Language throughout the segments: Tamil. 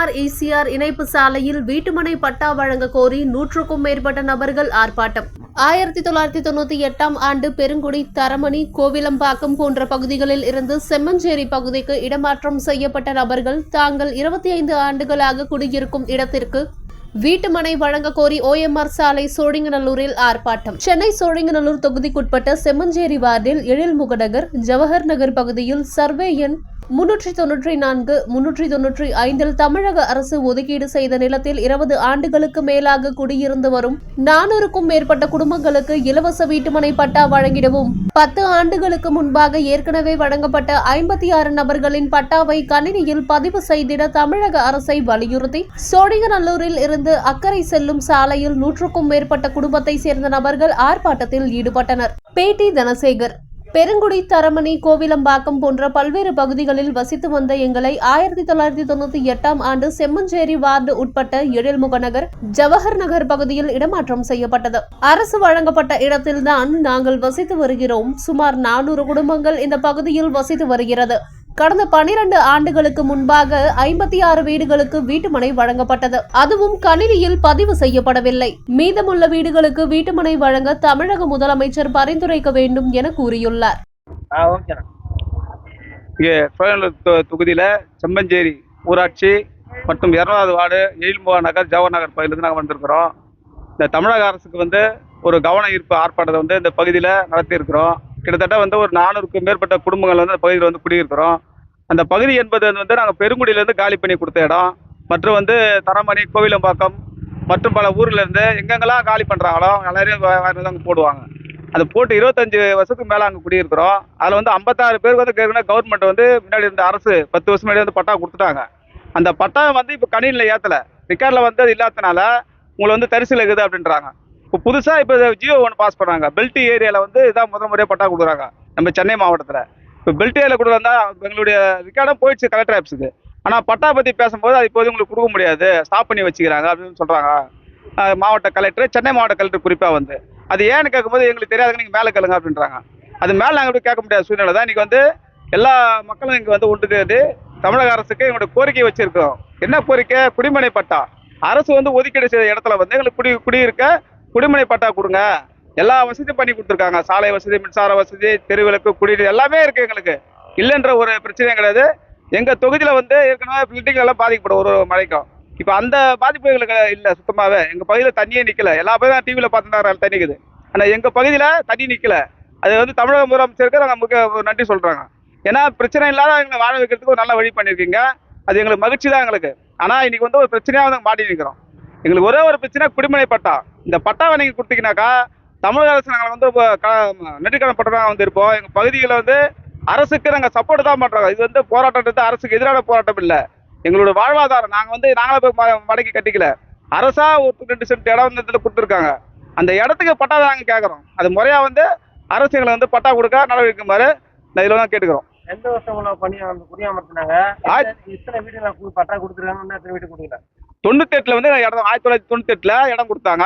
எம்ஆர் இசிஆர் இணைப்பு சாலையில் வீட்டுமனை பட்டா வழங்க கோரி நூற்றுக்கும் மேற்பட்ட நபர்கள் ஆர்ப்பாட்டம். ஆயிரத்தி தொள்ளாயிரத்தி தொண்ணூத்தி எட்டாம் ஆண்டு பெருங்குடி தரமணி கோவிலம்பாக்கம் போன்ற பகுதிகளில் இருந்து செம்மஞ்சேரி பகுதிக்கு இடமாற்றம் செய்யப்பட்ட நபர்கள் தாங்கள் இருபத்தி ஐந்து ஆண்டுகளாக குடியிருக்கும் இடத்திற்கு வீட்டுமனை வழங்க கோரி ஓஎம்ஆர் சாலை சோழிங்கநல்லூரில் ஆர்ப்பாட்டம். சென்னை சோழிங்கநல்லூர் தொகுதிக்குட்பட்ட செம்மஞ்சேரி வார்டில் எழில் முகநகர் ஜவஹர் நகர் பகுதியில் சர்வே எண் முன்னூற்றி தொன்னூற்றி நான்கு முன்னூற்றி தொன்னூற்றி ஐந்தில் தமிழக அரசு ஒதுக்கீடு செய்த நிலத்தில் இருபது ஆண்டுகளுக்கு மேலாக குடியிருந்து வரும் நானூறுக்கும் மேற்பட்ட குடும்பங்களுக்கு இலவச வீட்டுமனை பட்டா வழங்கிடவும் பத்து ஆண்டுகளுக்கு முன்பாக ஏற்கனவே வழங்கப்பட்ட ஐம்பத்தி ஆறு நபர்களின் பட்டாவை கணினியில் பதிவு செய்திட தமிழக அரசை வலியுறுத்தி சோழிங்கநல்லூரில் இருந்து அக்கறை செல்லும் சாலையில் நூற்றுக்கும் மேற்பட்ட குடும்பத்தை சேர்ந்த நபர்கள் ஆர்ப்பாட்டத்தில் ஈடுபட்டனர். பேட்டி தனசேகர். பெருங்குடி தரமணி கோவிலம்பாக்கம் போன்ற பல்வேறு பகுதிகளில் வசித்து வந்த எங்களை ஆயிரத்தி தொள்ளாயிரத்தி தொண்ணூத்தி எட்டாம் ஆண்டு செம்மஞ்சேரி வார்டு உட்பட்ட எழில்முக நகர் ஜவஹர் நகர் பகுதியில் இடமாற்றம் செய்யப்பட்டது. அரசு வழங்கப்பட்ட இடத்தில்தான் நாங்கள் வசித்து வருகிறோம். சுமார் நானூறு குடும்பங்கள் இந்த பகுதியில் வசித்து வருகிறது. கடந்த பனிரெண்டு ஆண்டுகளுக்கு முன்பாக ஐம்பத்தி ஆறு வீடுகளுக்கு வீட்டுமனை வழங்கப்பட்டது. அதுவும் கணினியில் பதிவு செய்யப்படவில்லை. மீதமுள்ள வீடுகளுக்கு வீட்டுமனை வழங்க தமிழக முதலமைச்சர் பரிந்துரைக்க வேண்டும் என கூறியுள்ளார். ஆ ஓகேண்ணா இங்கே சோழநல்லூர் தொகுதியில் செம்மஞ்சேரி ஊராட்சி மற்றும் இரநூறாவது வார்டு எயில்முகா நகர் ஜவஹர் நகர் பகுதியிலேருந்து நாங்கள் வந்திருக்கிறோம். இந்த தமிழக அரசுக்கு வந்து ஒரு கவன ஈர்ப்பு ஆர்ப்பாட்டத்தை வந்து இந்த பகுதியில் நடத்தியிருக்கிறோம். கிட்டத்தட்ட வந்து ஒரு நானூறுக்கும் மேற்பட்ட குடும்பங்கள் வந்து அந்த பகுதியில் வந்து குடியிருக்கிறோம். அந்த பகுதி என்பது வந்து நாங்கள் பெருங்குடியிலேருந்து காலி பண்ணி கொடுத்த இடம். மற்றும் வந்து தரமணி கோவிலம்பாக்கம் மற்றும் பல ஊர்லேருந்து எங்கெங்கெல்லாம் காலி பண்ணுறாங்களோ எல்லாரையும் அங்கே போடுவாங்க. அது போட்டு இருபத்தஞ்சு வருஷத்துக்கு மேலே அங்கே குடியிருக்கிறோம். அதில் வந்து ஐம்பத்தாறு பேருக்கு வந்து ஏற்கனவே கவர்மெண்ட் வந்து முன்னாடி இருந்த அரசு பத்து வருஷம் முன்னாடி வந்து பட்டா கொடுத்துட்டாங்க. அந்த பட்டா வந்து இப்போ கணினியில் ஏற்றலை ரிக்கார்டில் வந்து அது இல்லாதனால உங்களை வந்து தரிசில் இருக்குது அப்படின்றாங்க. இப்போ புதுசாக இப்போ ஜியோ ஒன்று பாஸ் பண்ணுறாங்க பெல்ட் ஏரியாவில் வந்து இதான் முதல் முறையாக பட்டா கொடுக்குறாங்க. நம்ம சென்னை மாவட்டத்தில். இப்போ பெல்ட் கூட வந்தால் எங்களுடைய ரெக்கார்டும் போயிடுச்சு கலெக்டர் ஆஃபீஸுக்கு ஆனால் பட்டா பற்றி பேசும்போது அது இப்போது உங்களுக்கு கொடுக்க முடியாது. ஸ்டாப் பண்ணி வச்சுக்கிறாங்க அப்படின்னு சொல்கிறாங்க மாவட்ட கலெக்டர் சென்னை மாவட்ட கலெக்டர் குறிப்பாக வந்து. அது ஏன்னு கேட்கும்போது எங்களுக்கு தெரியாதுங்க நீங்கள் மேலே கேளுங்க அப்படின்றாங்க. அது மேலே நாங்கள் எப்படி கேட்க முடியாத சூழ்நிலை தான். இன்றைக்கி வந்து எல்லா மக்களும் இங்கே வந்து ஒன்று சேர்ந்து தமிழக அரசுக்கு எங்களுடைய கோரிக்கை வச்சிருக்கோம் என்ன கோரிக்கை? குடிமனை பட்டா. அரசு வந்து ஒதுக்கீடு செய்த இடத்துல வந்து எங்களுக்கு குடி குடியிருக்க குடிமனை பட்டா கொடுங்க. எல்லா வசதியும் பண்ணி கொடுத்துருக்காங்க. சாலை வசதி மின்சார வசதி தெருவிளக்கு குடிநீர் எல்லாமே இருக்குது எங்களுக்கு. இல்லைன்ற ஒரு பிரச்சனையும் கிடையாது. எங்கள் தொகுதியில் வந்து ஏற்கனவே பில்டிங் எல்லாம் பாதிக்கப்படும் ஒரு மழைக்கும் இப்போ அந்த பாதிப்பு எங்களுக்கு இல்லை சுத்தமாகவே எங்கள் பகுதியில் தண்ணியே நிற்கல எல்லா பகுதியும் தான் டிவியில் பார்த்துருந்தாங்க தண்ணி இருக்குது. ஆனால் எங்கள் பகுதியில் தண்ணி நிற்கல அது வந்து தமிழக முதலமைச்சருக்கு நாங்கள் முக்கிய நன்றி சொல்கிறாங்க ஏன்னா பிரச்சனை இல்லாத எங்களை வாழ வைக்கிறதுக்கு ஒரு நல்ல வழி பண்ணியிருக்கீங்க. அது எங்களுக்கு மகிழ்ச்சி தான் எங்களுக்கு. ஆனால் இன்றைக்கி வந்து ஒரு பிரச்சனையாக வந்து மாட்டி நிற்கிறோம் எங்களுக்கு ஒரே ஒரு பிரச்சனை குடிமனை பட்டா. இந்த பட்டாவை நீங்கள் கொடுத்தீங்கன்னாக்கா தமிழக அரசு நாங்கள் வந்து இப்போ பட்டதாக வந்து இருப்போம் எங்கள் பகுதியில் வந்து அரசுக்கு நாங்கள் சப்போர்ட் தான் பண்ணுறோம் இது வந்து போராட்டன்றது அரசுக்கு எதிரான போராட்டம் இல்லை. எங்களோட வாழ்வாதாரம். நாங்கள் வந்து நாங்களே போய் மடக்கி கட்டிக்கல. அரசா ஒரு ரெண்டு சென்ட் இடம் வந்து இதில் கொடுத்துருக்காங்க. அந்த இடத்துக்கு பட்டா நாங்கள் கேட்குறோம் அது முறையாக வந்து அரசு எங்களை வந்து பட்டா கொடுக்க நடவடிக்கைமாறு நான் இதில் தான் கேட்டுக்கிறோம். எந்த வருஷம் குடியாமர்த்தினாங்க ஆயிரத்தி- எத்தனை- எத்தனை வீடு நான் பட்டா கொடுத்துருக்காங்க? இன்னும் எத்தனை வீடு கொடுக்கல? தொண்ணூத்தெட்டில் வந்து இடம் ஆயிரத்தி தொள்ளாயிரத்தி தொண்ணூத்தெட்டில் இடம் கொடுத்தாங்க.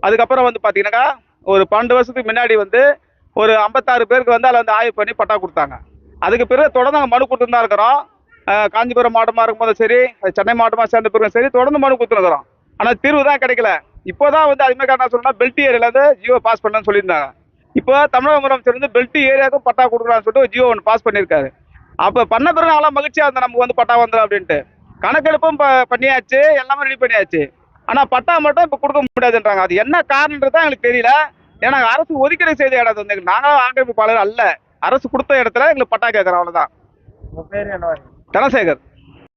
அதுக்கப்புறம் வந்து பார்த்தீங்கன்னாக்கா ஒரு பன்னெண்டு வருஷத்துக்கு முன்னாடி வந்து ஒரு ஐம்பத்தாறு பேருக்கு வந்து அதில் வந்து ஆய்வு பண்ணி பட்டா கொடுத்தாங்க. அதுக்கு பிறகு தொடர்ந்து நாங்கள் மனு கொடுத்துட்டு தான் இருக்கிறோம் காஞ்சிபுரம் மாவட்டமாக இருக்கும்போதும் சரி சென்னை மாவட்டமாக சேர்ந்த பிறகு சரி தொடர்ந்து மனு கொடுத்துருக்குறோம் ஆனால் தீர்வு தான் கிடைக்கல. இப்போ தான் வந்து அதுமாதிரி என்ன சொல்லணும்னா பெல்ட் ஏரியாவிலேருந்து ஜியோ பாஸ் பண்ணலன்னு சொல்லியிருந்தாங்க. இப்போ தமிழக முதலமைச்சர் வந்து பெல்ட் ஏரியாவுக்கும் பட்டா கொடுக்குறான்னு சொல்லிட்டு ஜியோ ஒன்று பாஸ் பண்ணியிருக்காரு. அப்போ பண்ண பிறகு நல்லா மகிழ்ச்சியாக இருந்தேன் நமக்கு வந்து பட்டா வந்துடும் அப்படின்ட்டு. கணக்கெடுப்பும் ப- பண்ணியாச்சு எல்லாமே ரெடி பண்ணியாச்சு. ஆனால் பட்டா மட்டும் இப்போ கொடுக்க முடியாதுன்றாங்க. அது என்ன காரணன்றது எங்களுக்கு தெரியல. ஏன்னா அரசு ஒதுக்கீடு செய்த இடம் வந்து நாங்களும் ஆக்கிரமிப்பாளர் அல்ல. அரசு கொடுத்த இடத்துல எங்களுக்கு பட்டா கேட்குறோம் அவ்வளோதான் தனசேகர்.